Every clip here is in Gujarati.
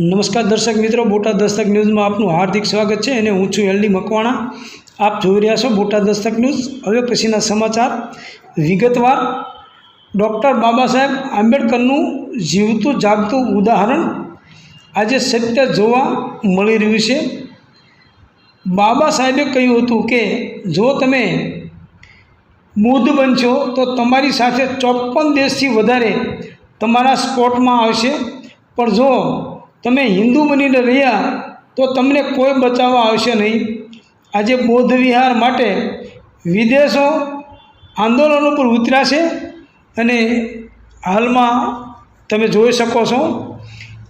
નમસ્કાર દર્શક મિત્રો, બોટાદ દસ્તક ન્યૂઝમાં આપનું હાર્દિક સ્વાગત છે અને હું છું એલડી મકવાણા. આપ જોઈ રહ્યા છો બોટાદ દસ્તક ન્યૂઝ. હવે પછીના સમાચાર. વિગતવાર, ડૉક્ટર બાબા સાહેબ આંબેડકરનું જીવતું જાગતું ઉદાહરણ આજે સત્ય જોવા મળી રહ્યું છે. બાબા સાહેબે કહ્યું હતું કે, જો તમે બુદ્ધ બનશો, તો તમારી સાથે ચોપન દેશથી વધારે તમારા સ્પોટમાં આવશે. પણ જો તમે હિન્દુ બનીને રહ્યા, તો તમને કોઈ બચાવવા આવશે નહીં. આજે બૌદ્ધ વિહાર માટે વિદેશો આંદોલનો પર ઉતર્યા છે અને હાલમાં તમે જોઈ શકો છો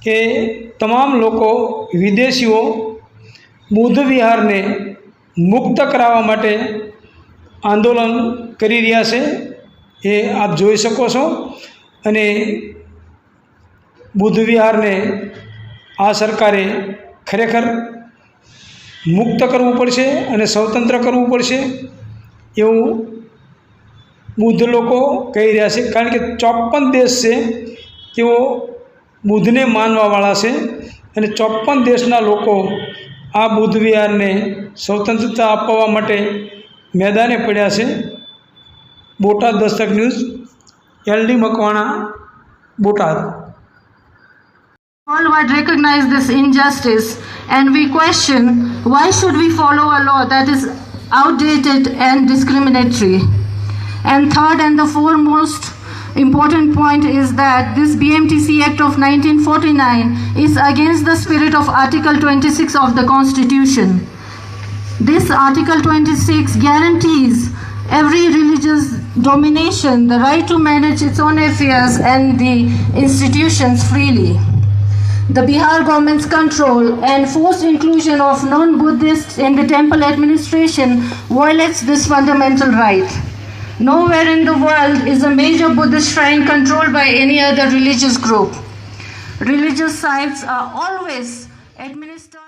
કે તમામ લોકો વિદેશીઓ બૌદ્ધ વિહારને મુક્ત કરાવવા માટે આંદોલન કરી રહ્યા છે. એ આપ જોઈ શકો છો. અને બુદ્ધ વિહારને આ સરકારે ખરેખર મુક્ત કરવું પડશે અને સ્વતંત્ર કરવું પડશે એવું બુદ્ધ લોકો કહી રહ્યા છે. કારણ કે ચોપન દેશ છે, તેઓ બુદ્ધને માનવાવાળા છે અને ચોપન દેશના લોકો આ બુદ્ધ વિહારને સ્વતંત્રતા અપાવવા માટે મેદાને પડ્યા છે. Botad Dastak news LD Makwana, Botad. All would recognize this injustice and we question why should we follow a law that is outdated and discriminatory. And third and the foremost important point is that this BMTC Act of 1949 is against the spirit of Article 26 of the Constitution. This Article 26 guarantees every religious domination the right to manage its own affairs and the institutions freely. The Bihar government's control and forced inclusion of non Buddhists in the temple administration violates this fundamental right. Nowhere in the world is a major Buddhist shrine controlled by any other religious group. Religious sites are always administered.